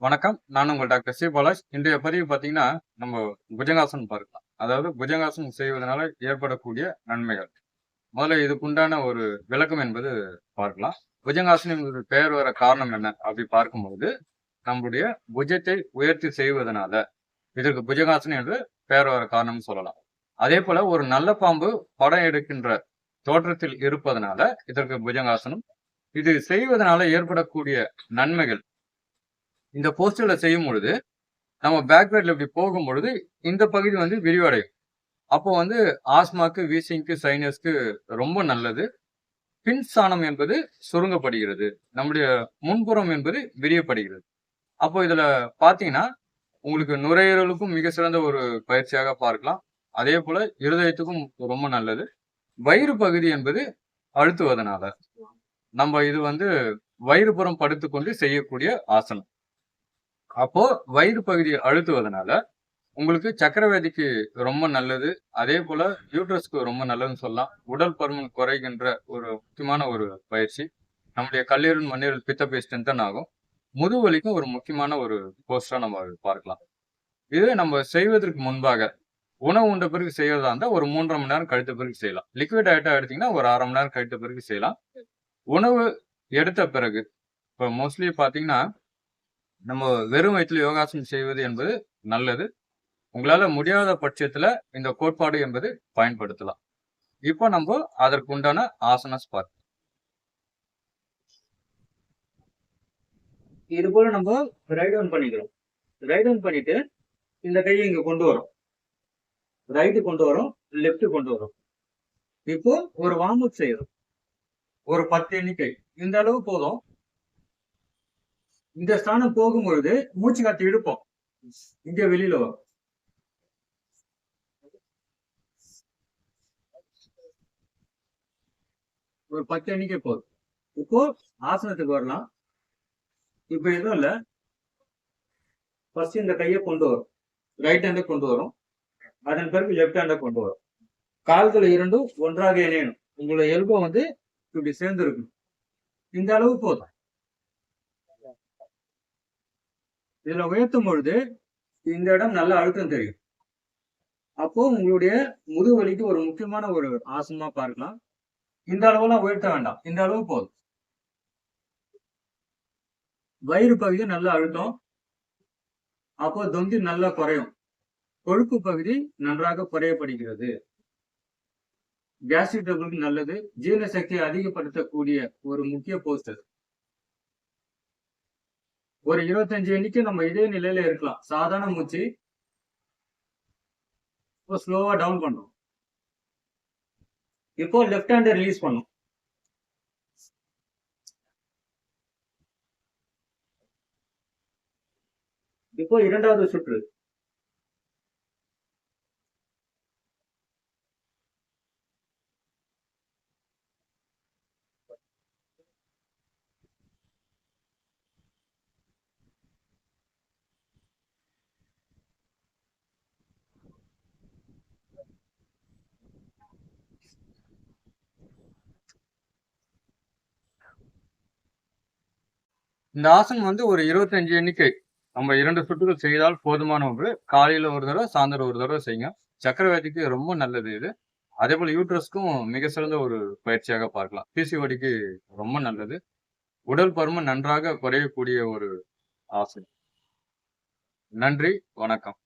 வணக்கம். நான் உங்கள் டாக்டர் சி. பாலாஜ். இன்றைய பதிவு பார்த்தீங்கன்னா நம்ம புஜங்காசனம் பார்க்கலாம். அதாவது புஜங்காசனம் செய்வதனால ஏற்படக்கூடிய நன்மைகள். முதல்ல இதுக்குண்டான ஒரு விளக்கம் என்பது பார்க்கலாம். புஜங்காசனம் பெயர் வர காரணம் என்ன அப்படி பார்க்கும்போது நம்முடைய புஜத்தை உயர்த்தி செய்வதனால இதற்கு புஜங்காசனம் என்று பெயர் வர காரணம்னு சொல்லலாம். அதே போல ஒரு நல்ல பாம்பு படம் எடுக்கின்ற தோற்றத்தில் இருப்பதனால இதற்கு புஜங்காசனம். இது செய்வதனால ஏற்படக்கூடிய நன்மைகள் இந்த போஸ்டரில் செய்யும் பொழுது நம்ம பேக்வேர்டில் இப்படி போகும் பொழுது இந்த பகுதி வந்து விரிவடையும். அப்போ வந்து ஆஸ்மாக்கு வீசிங்க்கு சைனஸ்க்கு ரொம்ப நல்லது. பின் சாணம் என்பது சுருங்கப்படுகிறது. நம்முடைய முன்புறம் என்பது விரியப்படுகிறது. அப்போ இதில் பார்த்தீங்கன்னா உங்களுக்கு நுரையீரலுக்கும் மிக சிறந்த ஒரு பயிற்சியாக பார்க்கலாம். அதே போல இருதயத்துக்கும் ரொம்ப நல்லது. வயிறு பகுதி என்பது அழுத்துவதனால. நம்ம இது வந்து வயிறுபுறம் படுத்துக்கொண்டு செய்யக்கூடிய ஆசனம். அப்போ வயிறு பகுதியை அழுத்துவதனால உங்களுக்கு சக்கரவேதிக்கு ரொம்ப நல்லது. அதே போல யூட்ரஸ்க்கு ரொம்ப நல்லதுன்னு சொல்லலாம். உடல் பருமன் குறைகின்ற ஒரு முக்கியமான ஒரு பயிற்சி. நம்முடைய கல்லீரல் மண்ணீரல் பித்தப்பை ஸ்ட்ரென்தன் ஆகும். முதுவலிக்கும் ஒரு முக்கியமான ஒரு போஸ்டா நம்ம பார்க்கலாம். இது நம்ம செய்வதற்கு முன்பாக உணவு உண்ட பிறகு செய்யறதா இருந்தால் ஒரு மூன்றரை மணி நேரம் கழித்த பிறகு செய்யலாம். லிக்விட் ஐட்டம் எடுத்தீங்கன்னா ஒரு அரை மணி நேரம் கழித்த பிறகு செய்யலாம். உணவு எடுத்த பிறகு இப்போ மோஸ்ட்லி பார்த்தீங்கன்னா நம்ம வெறும் வயிற்றில் யோகாசனம் செய்வது என்பது நல்லது. உங்களால முடியாத பட்சத்துல இந்த கோட்பாடு என்பது பயன்படுத்தலாம். இப்போ நம்ம அதற்கு உண்டான ஆசனஸ் பார்க்க இது போல நம்ம ரைட் ஆன் பண்ணிக்கிறோம். ரைட் ஆன் பண்ணிட்டு இந்த கையை இங்க கொண்டு வரோம். ரைட்டு கொண்டு வரோம் லெஃப்ட் கொண்டு வரோம். இப்போ ஒரு வார்ம் அப் செய்யறோம். ஒரு பத்து எண்ணிக்கை. இந்த அளவு போதும். இந்த ஸ்தானம் போகும்பொழுது மூச்சு காத்து இழுப்போம். இங்க வெளியில வரும். ஒரு பத்து எண்ணிக்கை போதும். இப்போ ஆசனத்துக்கு வரலாம். இப்ப எதுவும் இல்ல. ஃபர்ஸ்ட் இந்த கையை கொண்டு வரும். ரைட் ஹேண்டை கொண்டு வரும். அதன் பிறகு லெஃப்ட் ஹேண்டை கொண்டு வரும். கால்கள் இரண்டும் ஒன்றாக இணையணும். உங்களோட எல்போ வந்து இப்படி சேர்ந்து இருக்கணும் இந்த அளவு போதும். இதுல உயர்த்தும் பொழுது இந்த இடம் நல்ல அழுத்தம் தெரியும். அப்போ உங்களுடைய முதுவலிக்கு ஒரு முக்கியமான ஒரு ஆசனமா பார்க்கலாம். இந்த அளவுலாம் உயர்த்த வேண்டாம். இந்த அளவு போதும். வயிறு பகுதி நல்ல அழுத்தம். அப்போ தொந்தி நல்லா குறையும். கொழுப்பு பகுதி நன்றாக குறையப்படுகிறது. கேஸ்ட்ரிக் ட்ரபிளுக்கு நல்லது. ஜீரண சக்தியை அதிகப்படுத்தக்கூடிய ஒரு முக்கிய போஸ்டர் ஒரு இருபத்தஞ்சு எண்ணிக்கை நம்ம இதே நிலையில இருக்கலாம். சாதாரண மூச்சு. இப்போ ஸ்லோவா டவுன் பண்றோம் இப்போ லெஃப்ட் ஹேண்டை ரிலீஸ் பண்ணும். இப்போ இரண்டாவது சுற்று. இந்த ஆசனம் வந்து ஒரு இருபத்தஞ்சு எண்ணிக்கை. நம்ம இரண்டு சுற்றுகள் செய்தால் போதுமான ஒன்று. காலையில் ஒரு தடவை சாயந்தரம் ஒரு தடவை செய்யுங்க. சக்கரவர்த்திக்கு ரொம்ப நல்லது இது. அதே போல் யூட்ரஸ்க்கும் மிக சிறந்த ஒரு பயிற்சியாக பார்க்கலாம். பிசிஓடிக்கு ரொம்ப நல்லது. உடல் பருமன் நன்றாக குறையக்கூடிய ஒரு ஆசை நன்றி வணக்கம்.